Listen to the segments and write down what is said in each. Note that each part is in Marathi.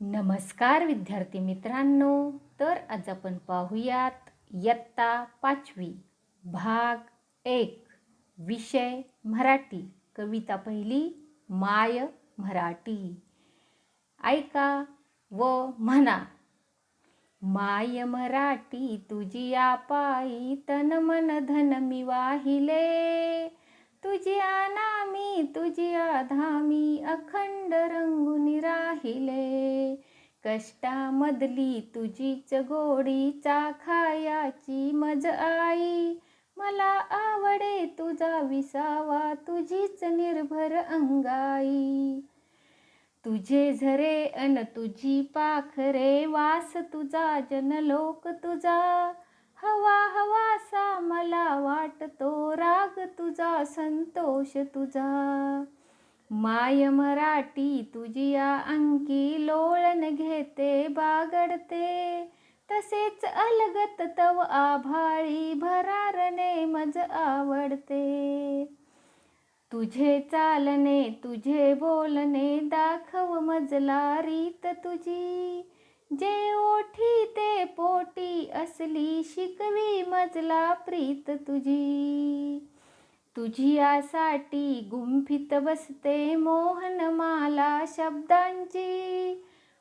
नमस्कार विद्यार्थी मित्रांनो तर आज आपण पाहूयात इयत्ता पाचवी भाग एक विषय मराठी कविता पहिली माय मराठी. ऐका व म्हणा माय मराठी तुझी आपाई तन मन धन मी वाहिले. तुझी नामी तुझी धामी अखंड रंगुनी राहिले. कष्टामधली तुझीच गोडी चाखायाची मज आई. मला आवडे तुझा विसावा तुझीच निर्भर अंगाई. तुझे झरे अन तुझी पाखरे वास तुझा जनलोक तुझा. हवा हवासा मला वाटतो. राग तुझा संतोष तुझा. माय मराठी तुझी या अंकी लोळण घेते बागडते. तसेच अलगत तव आभाळी भरारणे मज आवडते. तुझे चालणे तुझे बोलणे दाखव मजला रीत तुझी. जे ओठी पोटी असली शिकवी मजला प्रीत तुझी. तुझी यासाठी गुंफित बसते मोहनमाला शब्दांची.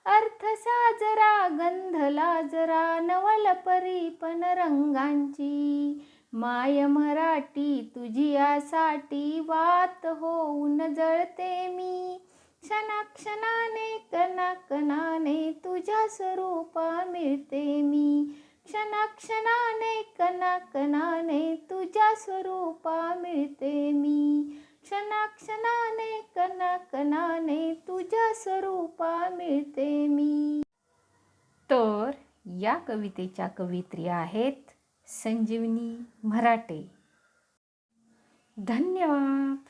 अर्थ साजरा गंध लाजरा नवल परीपण रंगांची. माय मराठी तुझी यासाठी वात होऊन जळते मी. क्षणाक्षणाने कणाकणाने तुझ्या स्वरूपा मिळते मी. क्षणाक्षणाने कणाकणाने तुझ्या स्वरूपा मिळते मी. क्षणाक्षणाने कणाकणाने तुझ्या स्वरूपा मिळते मी. तर या कवितेच्या कवित्री आहेत संजीवनी मराठे. धन्यवाद.